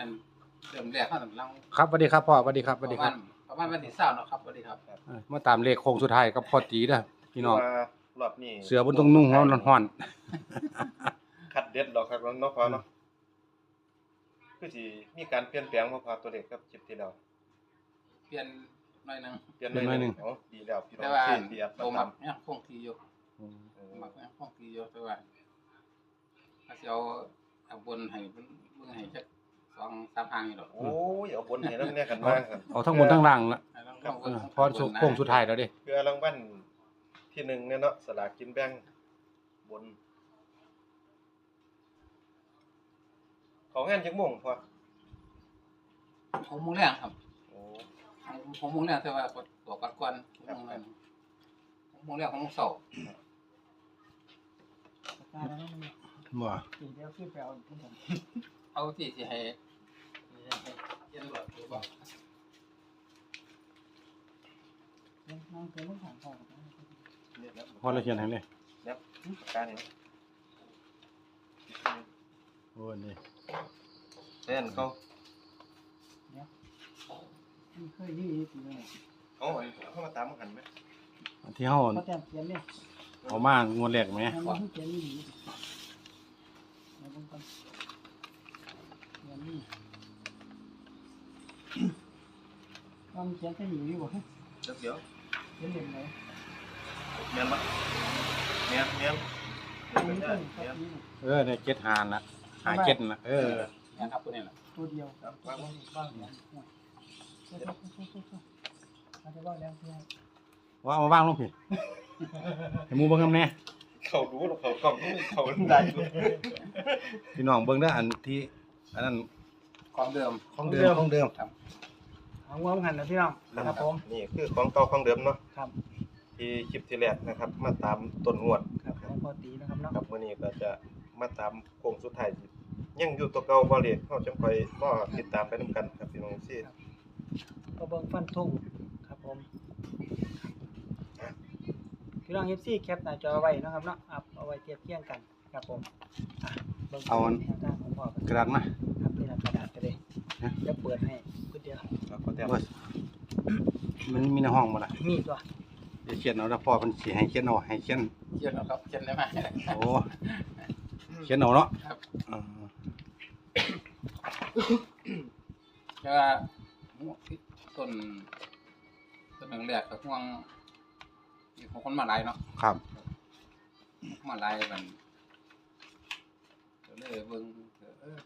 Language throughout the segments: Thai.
อันเริ่มแรกเขาต้องเล่าครับสวัสดีครับพ่อสวัสดีครับสปวัสดีระคมารัณบประมาณวันที่เศร้าเนาะครับสวัสดีครับเออมาตามเลขโค้งสุดท้ายกับพ่อตีเด้อพี่น้อง ว่ารอบนี้เสือบนตรงนุ่งฮ้อนฮ้อนคัดเด็ดดอกครับเนาะพอเนาะคือสิมีการเปลี่ยนแปลงบ่พอตัวเลขครับคลิปที่แล้วเปลี่ยนหน่อยหนึงเปลี่ยนหน่อยหนึงอ๋อดีแล้วพี่น้อแต่งว่าที่ที่อัดโตมามัตากมเนี่ยคงที่อยู่อืมเออมักเนี่ยคงที่อยู่แต่ว่าถ้าสิเอาเอาบนให้เบิ่งเบิ่งให้จักส องสามทางนี่ดอกโอ้ยเอาบนให้นำแน่กันบ้างครับเอาทั้งบนทั้งล่างละให้ลองครับลองเอเบิ่งอพอสุโค้งสุดท้ายแล้วเด้เพื่อรางวัลที่หนึ่งเนี่ยเนาะสลากกินแบ่งบน ของงานจักโมงพอหกโมงแรงครับโอ้หกโมงแรงแต่ว่าตัวก่อนก่อนหกโมงแรงหกโมงแรงหกโมงเช้าบ่เดี๋ยวขึ้นไปเอาอีกทีหนึ่งเอาที่สิให้สิให้เย็ นรวดหรือบ่นั่งเป็นลูกหางของเนี่ยนะพอเราเขียนให้เลยเนี่ยปากกานี่โอ้นี่แทนเขามันเคยนี่ทีนึงเอาเข้ามาตามกันไหมอันที่เฮาเขาแต่เขียนเนี่ยเอามางวดแรกไหมมันไม่เขียนนี่ดีมาบนกันเขียนนี่ ต้องเขียนแค่หนีอยู่บ่เดี๋ยวเดี๋ยวเขียนเล่มไหนเมียนมาเมียนเมียนอันนี้เมีต้ยนนครับนี่เออในเจ็ดหานละหาเจ็ดน่ะเออเนี่ยครับตัวนี้ล่ะตัวเดียวครับวางไว้บ้างเนี่ยเจ้าเจ้าเจ้าเจ้าเจ้าอาจจะว่าแล้วเพื่อนว่าเอามาว่างลงพี่ให้หมู่เบิ่งนำแน่เขารู้หรอกเขากล่องเขาได้อยู่พี่น้องเบิ่งเด้ออันที่อันนั้นของเดิมของเดิมของเดิม เอางวงหันนะพี่น้องครับผม นี่คือของเก่าของเดิมเนาะครับที่คลิปที่แรกนะครับ มาตามต้นงวดครับของพอตีนะครับเนาะครับมื้อนี้ก็จะมาตามโค้งสุดท้ายยังอยู่ตัวเก่าบ่เลยเฮาจังค่อยรอติดตามไปนํกันครับพี่น้องซี่ก็เบิ่งฟันทุ่งครับผมพี่น้องเอฟซีแคปหน้าจอไว้นะครับเนาะอัพเอาไว้เทียบเคียงกันครับผมอะเบิ่งเอาอันแนวทางของพ่อกันกระดาษมาครับนี่ละกระดาษก็ได้ฮะเดี๋ยวเปิดให้เพื่อเดียว แล้วก็แต้มโอ้ยมันมีในห้องบ่ล่ะมีตัวเดี๋ยวเขียนเอาแล้วพ่อเพิ่นสิให้เขียนเอาให้เขียนเขียนเอาครับเขียนได้ไหมโอ้เขียนเอาเนาะครับอ่าแต่ว่าต้นต้นหนึ่งแรกกับห่วงมีของคนมาหลายเนาะครับ มาหลายมันก็เลยเบิ่งเออ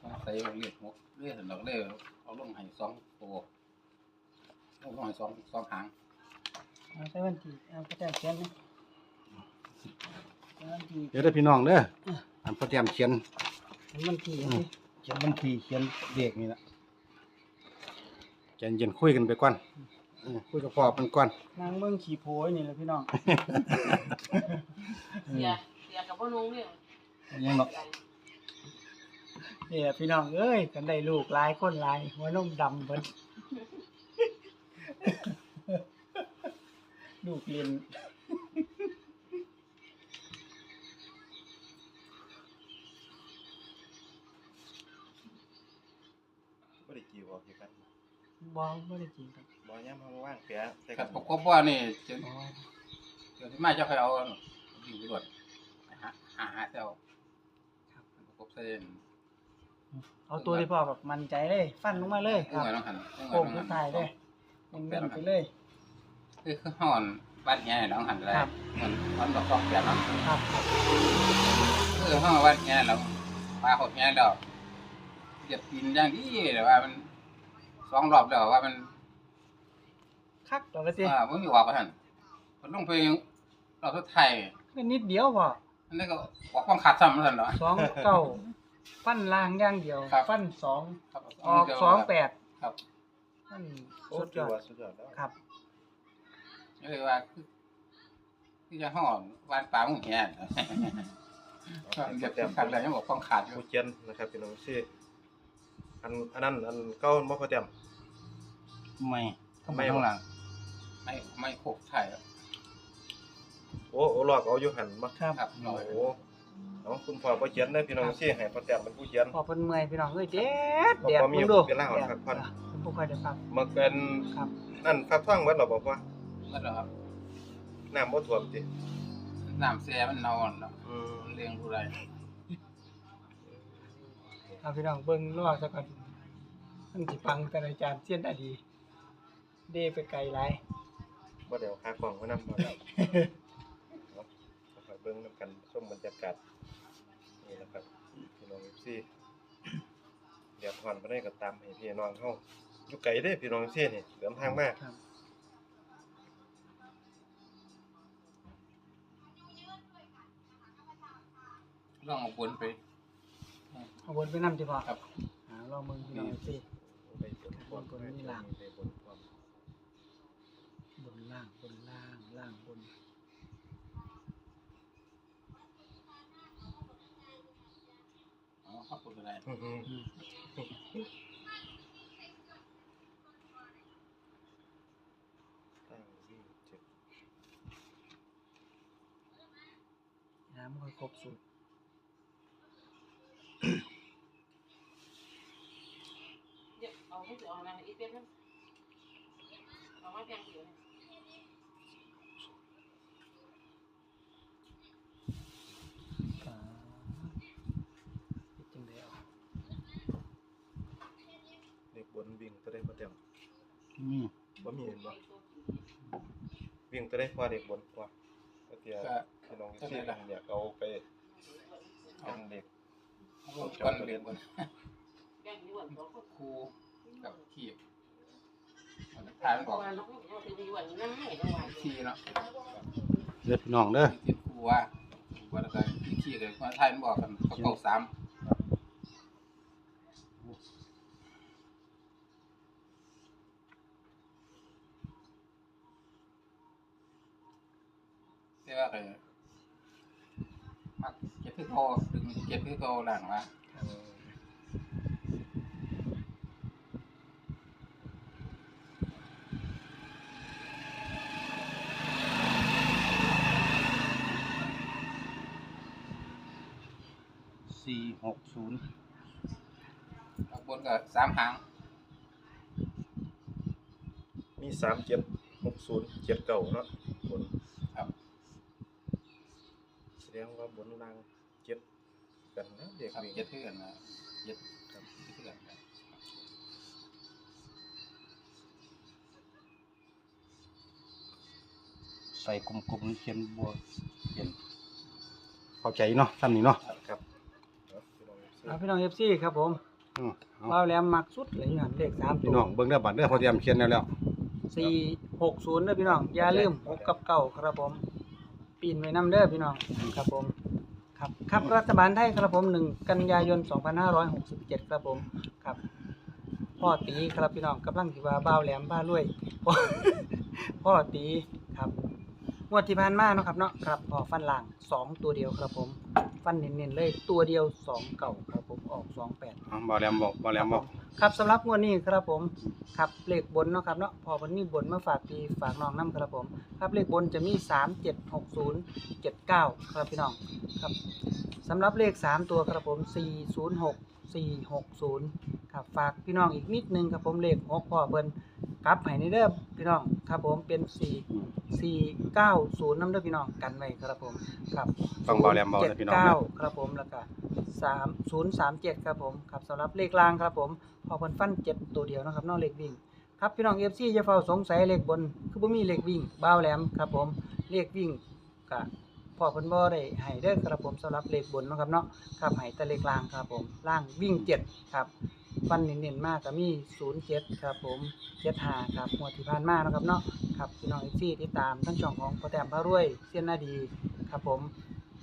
ต้องใส่เรียกหกเรียกดอกเลย เอาลงให้สองตัวเอาลงให้สองสองหางเอาใช้วันที่เอาก็จะเขียนนะใช้วันที่เดี๋ยวเด้อพี่น้องเด้ออันพ่อเตรียมเขียนวันที่อืมเขียนบัญชีเขียนเลขนี่ล่ะใจเย็นคุยกันไปก่อนเออคุยกับพ่อเพิ่นก่อน นางเมืองขี่โพยนี่แหละพี่น้อง เสียเสียกับพ่อนุ้งเนี่ยยังเนาะ นี่แหละพี่น้องเอ้ยกันได้ลูกหลายคนหลายหัวนมดำเบิดลูกเรียนบ่ได้กี่บ่คือกันบ่บ่ได้จริงครับบ่ยามเฮาว่างแปะใส่กักับนประกบว่านี่จะอ๋อเดี๋ยวที่มาจะค่อยเอาอยู่ไปก่อนหาหาหาเจ้าประกบเส้น เอาตัวที่พ่อแบบมั่นใจเลย ฟันลงมาเลยคเอื้รัอบยน้องหันโค้งสุดท้ายเลยเน้นๆไปเลย คือคือห่อนบ้านแง่น้องหันอะไรครับเหมือนมันดอกสองแบบเนาะครับ คือห้องบ้านแง่เราปลาหดแง่ดอกเหยียบปีนอย่างนี้แต่ว่ามันสองรอบแล้วว่ามันคักต่อไปสิอ่าไม่มีว่าประทันมันลงไปรอบสุดท้ายก็นิดเดียวพออันนี้ก็ออกความขาดซ้ำแล้วเนาะสองเก้า ฟันล่างอย่างเดียว ครับ ฟันสองครับออกสองแปดครับฟันโอ้สุดยถืออดว่าสุดยอดแล้วครับเลยว่าคือที่จะห่อนบ้านปลาหมึงแง่เหยียบแต้มขาดแล้วยังบอกความขาดอยู่ผู้เขียนนะครับพี่น้องซี่อันอันนั้นอันเก่าบ่พอแต้มไม่ต้องไม่ไปข้างหลังไม่ไม่โคกไทยครับโอ้โอ้ลอกเอาอยู่หั่นบ่ครับ ครับโอ้เราโห เอาคุณพ่อบ่เขียนเด้อพี่น้องซี่ให้พ่อแต้มเป็นผู้เขียน พอเพิ่นเมื่อยพี่น้องเอ้ยแดดบ่แดดพอมีมึงดูเวลาให้พักผ่อนแดดเพิ่นบ่ค่อยได้พักมาเป็นครับนั่นฟักฟังเบิดหรอบอกว่าก็แล้วครับน้ำบ่ท่วมติน้ำแซ่มันนอนแล้วอืมเลี้ยงผู้ใดเอาพี่น้องเบิ่งรอซะก่อนมันสิฟังแต่อาจารย์เสียนได้ดี เดไปไกลหลายบ่ได้เอาขากล่องมานำบ่ครับเนาะ เอาไปเบิ่งนำกันชมบรรยากาศนี่นะครับพี่น้อง FC เดี๋ยวผ่อนบ่ได้ก็ตามให้พี่น้องเฮาอยู่ไกลเด้พี่น้อง FC นี่เดินทางมาครับ ลองเอาบนไป เอาบนไปนำติพ่อครับอ่าลองมึงพี่น้องสิ ไปบนความบนนี่ล่างไปบนความ บนล่างบนล่างล่างบน อครับผู้ใดอื้อหืออืมตั้งวิ่งเจ็ดน้ำค่อยครบสูตรเดี๋ยวเอาให้สิเอานะอีเป็ดนะเอามาแกงเขียวเนี่ย อ่าเฮ็ดจังได๋เอา เด็กบนวิ่ง ตัวได้บ่เต็มอืมบ่มีเห็นบ่วิ่งตัวได้พอเด็กบนกว่าก็เตียก็พี่น้องที่อยากเอาไปเป็นเด็กเอาลงก่อนเรียนก่อนแกงนี่หวานสองคนครูกับขีบมันทายมันบอกว่าน้องเอาไปดีหวานนั่งให้ได้หวานทีเนาะเด้อพี่น้องเด้อติดครูว่าว่าแล้วก็ที่ขี้เลยว่าทายมันบอกกันเขาเก้าสาม แต่ว่าก็มักเก็บที่เขาดึงเก็บที่เขาหลังว่าสี่หกศูนย์ข้างบนก็สามหางมีสามเจ็ดหกศูนย์เจ็ดเก่าเนาะบนครับแส ดงว่าบนล่างเจ็ดกันนะเด็กครับวิ่งเจ็ดเทือนนะเจ็ดครับเจ็ดเทือนครับใส่กลมๆเขียนบัวเขียนเข้าใจเนาะซ้ำนี่เนาะครับเอาพี่น้องเอาพี่น้อง FC ครับผมอืมเอาว้าวแหลมมักสุดเลยอยู่หั่นเลข3พี่ตัวน้องเบิ่งเด้อบัดเด้อพอเตรียมเขียนแล้วแล้วสี่หกศูนย์เด้อพี่น้องอย่าลืมหกกับเก้าครับผม ปีนไว้นำเด้อพี่น้องครับผมครับครับรัฐบาลไทยครับผมหนึ่งกันยายน 2567 ครับผมครับพ่อตีครับพี่น้องกำลังสิว่าบ้าวแหลมบ้ารวยพ่อพ่อตีครับงวดที่ผ่านมาเนาะครับเนาะครับพอฟันล่างสองตัวเดียวครับผม ฟันเน้นๆเลยตัวเดียวสองเก่าครับ ออกสองแปดเอาบ่แหลมบอกบ่แหลมบอกครับสำหรับงวดนี้ครับผมครับเลขบนเนาะครับเนาะพอมันมีบนมาฝากพี่ฝากน้องน้ำครับผม ครับเลขบนจะมีสามเจ็ดหกศูนย์เจ็ดเก้าครับพี่น้องครับสำหรับเลขสามตัวครับผมสี่ศูนย์หกสี่หกศูนย์ครับฝากพี่น้องอีกนิดนึงครับผมเลขหกพ่อเบิ้น กลับให้ในเด้อพี่น้องครับผมเป็นสี่อืมสี่เก้าศูนย์น้ำเด้อพี่น้องกันไว้ครับผมครับฟังเบาแหลมเบาเจ็ดนะพี่น้องเก้าเด้อครับผมแล้วก็สามศูนย์สามเจ็ดครับผมครับสำหรับเลขรางครับผมพอเพิ่นฟันเจ็ดตัวเดียวนะครับเนอกเลขวิ่ง ครับพี่น้องเอฟซีอย่าเฝ้าสงสัยเลขบน คือบ่มีเลขวิ่งบ้าวแหลมครับผมเลขวิ่งก็พอเพิ่นบ่ได้ให้เด้อครับผมสำหรับเลขบนเนาะครับเนาะครับให้แต่เลขล่างครับผมล่างวิ่งเจ็ดครับ ฟันเน้นๆมากก็มี07ครับผม75ครับงวดที่ผ่านมาเนาะครับเนาะครับพี่น้องเอฟซีติดตามทั้งช่องของพ่อแต้มพารวยเสี้ยนนาดีครับผม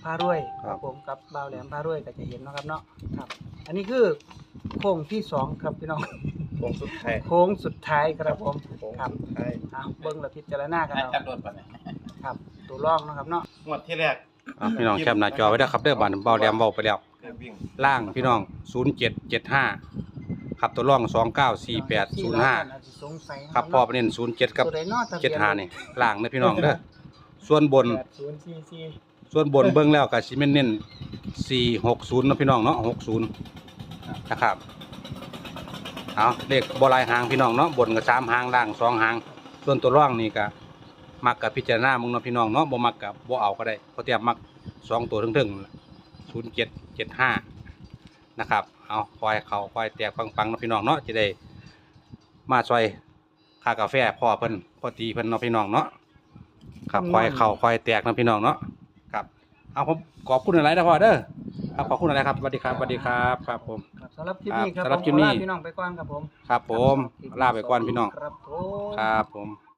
พารวยครับผมกับบ่าวแหลมพารวยก็จะเห็นเนาะครับเนาะครับ อันนี้คือโค้งที่สองครับพี่น้อง โค้งสุดท้ายโค้งสุดท้ายครับผมโค้งครับสุดท้ายเอาเบิ่งและพิจารณากันให้เอาจัดรถปะเนี่ยครับ ตัวร่องเนาะครับเนาะงวดที่แรกอะพี่น้องแคปหน้าจอไว้เด้อครับเด้อบัดเบาแหลมเบาไปแล้วเลขวิ่งล่างพี่น้อง 0775 ครับตัวร่อง294805อาจสิสงสัยนะครับพ่อประเด็น07กับตัวใดเนาะทะเบียน75นี่ล่างนะพี่น้องเด้อส่วนบน8044ส่วนบนเบิ่งแล้วก็สิแม่นเน้นสี่หกศูนย์เนาะพี่น้องเนาะหกศูนย์นะครับเอาเลขบหลายหางพี่น้องเนาะบนก็สามหางล่างสองหาง ส่วนตัวร่องนี่ก็มักกับพิจารณามึงเนาะพี่น้องเนาะบ่มักกับบ่เอาก็ได้เพราะเตรียมมักสองตัวถึงๆศูนย์เจ็ดเจ็ดห้านะครับ เอาคอยเขาคอยแตกปังๆเนาะพี่น้องเนาะจะได้ มาซอยค่ากาแฟพ่อเพิ่นพ่อตีเพิ่นเนาะพี่น้องเนาะครับคอยเขาคอยแตกเนาะพี่น้องเนาะครับ เอาผมขอบคุณอะไรนะพ่อเด้อครับขอบคุณอะไรครับสวัสดีครับสวัสดีครับครับผม ครับสำหรับคลิปนี้ครับครับสำหรับผมคลิปนี้ขอลาพี่น้องไปก่อนครับผมครับผม ลาไปก่อนพี่น้อง ครับผม ครับผม